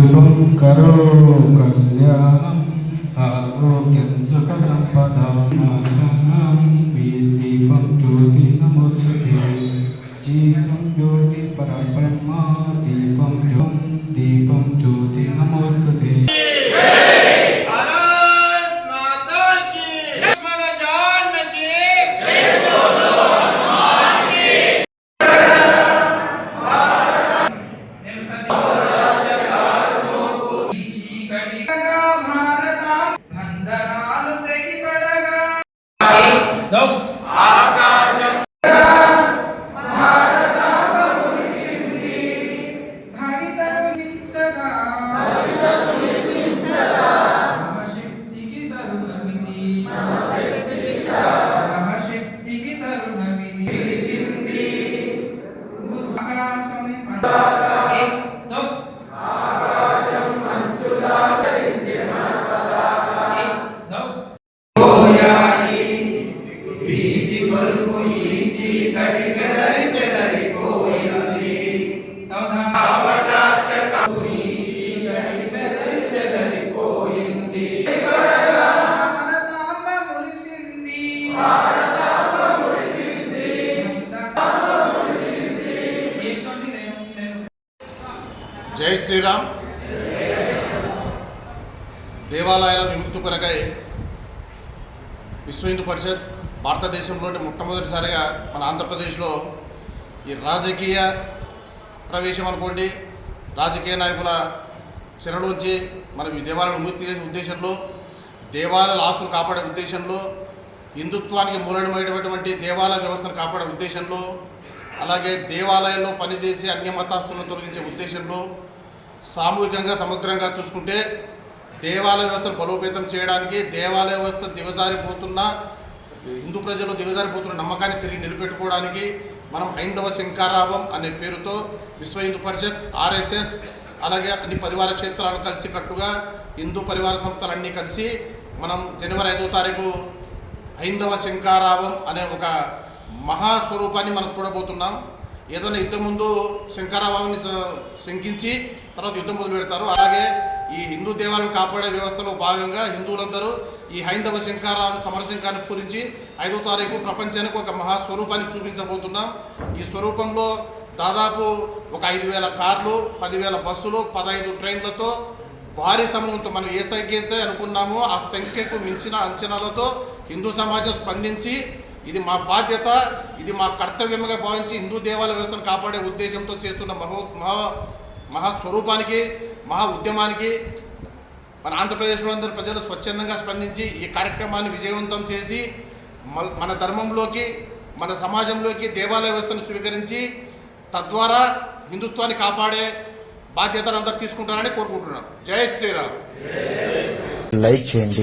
சுபம் கரோ கல்யாணம் ఆకాశం జై శ్రీరామ్. దేవాలయాల విముక్తి కొరకై విశ్వ హిందూ పరిషత్ భారతదేశంలోని మొట్టమొదటిసారిగా మన ఆంధ్రప్రదేశ్లో ఈ రాజకీయ ప్రవేశం అనుకోండి రాజకీయ నాయకుల చెరలోంచి మనం ఈ దేవాలయాలను విముక్తి చేసే ఉద్దేశంలో దేవాలయాల ఆస్తులు కాపాడే ఉద్దేశంలో హిందుత్వానికి మూలమైనటువంటి దేవాలయ వ్యవస్థను కాపాడే ఉద్దేశంలో అలాగే దేవాలయాల్లో పనిచేసి అన్య మతాస్తులను తొలగించే ఉద్దేశంలో సామూహికంగా సమగ్రంగా చూసుకుంటే దేవాలయ వ్యవస్థను బలోపేతం చేయడానికి దేవాలయ వ్యవస్థ దిగజారిపోతున్న హిందూ ప్రజలు దిగజారిపోతున్న నమ్మకాన్ని తిరిగి నిలబెట్టుకోవడానికి మనం హైందవ శంకారావం అనే పేరుతో విశ్వ హిందూ పరిషత్ ఆర్ఎస్ఎస్ అలాగే అన్ని పరివార క్షేత్రాలు కలిసి కట్టుగా హిందూ పరివార సంస్థలన్నీ కలిసి మనం జనవరి ఐదో తారీఖు హైందవ శంకారావం అనే ఒక మహాస్వరూపాన్ని మనం చూడబోతున్నాం. ఏదైనా యుద్ధం ముందు శంకరాభావాన్ని శంకించి తర్వాత యుద్ధం మొదలు పెడతారు. అలాగే ఈ హిందూ దేవాలయం కాపాడే వ్యవస్థలో భాగంగా హిందువులందరూ ఈ హైందవ శంకారాన్ని సమరశంకాన్ని పూరించి ఐదో తారీఖు ప్రపంచానికి ఒక మహాస్వరూపాన్ని చూపించబోతున్నాం. ఈ స్వరూపంలో దాదాపు ఒక ఐదు వేల కార్లు పదివేల బస్సులు పదహైదు ట్రైన్లతో భారీ సమూహంతో మనం ఏ సంఖ్య అయితే అనుకున్నామో ఆ సంఖ్యకు మించిన అంచనాలతో హిందూ సమాజం స్పందించి ఇది మా బాధ్యత ఇది మా కర్తవ్యంగా భావించి హిందూ దేవాలయ వ్యవస్థను కాపాడే ఉద్దేశంతో చేస్తున్న మహో మహా మహాస్వరూపానికి మహా ఉద్యమానికి మన ఆంధ్రప్రదేశ్లో అందరి ప్రజలు స్వచ్ఛందంగా స్పందించి ఈ కార్యక్రమాన్ని విజయవంతం చేసి మన ధర్మంలోకి మన సమాజంలోకి దేవాలయ వ్యవస్థను స్వీకరించి తద్వారా హిందుత్వాన్ని కాపాడే బాధ్యతను అందరూ తీసుకుంటారని కోరుకుంటున్నాం. జై శ్రీరామ్. లైక్ చేయండి.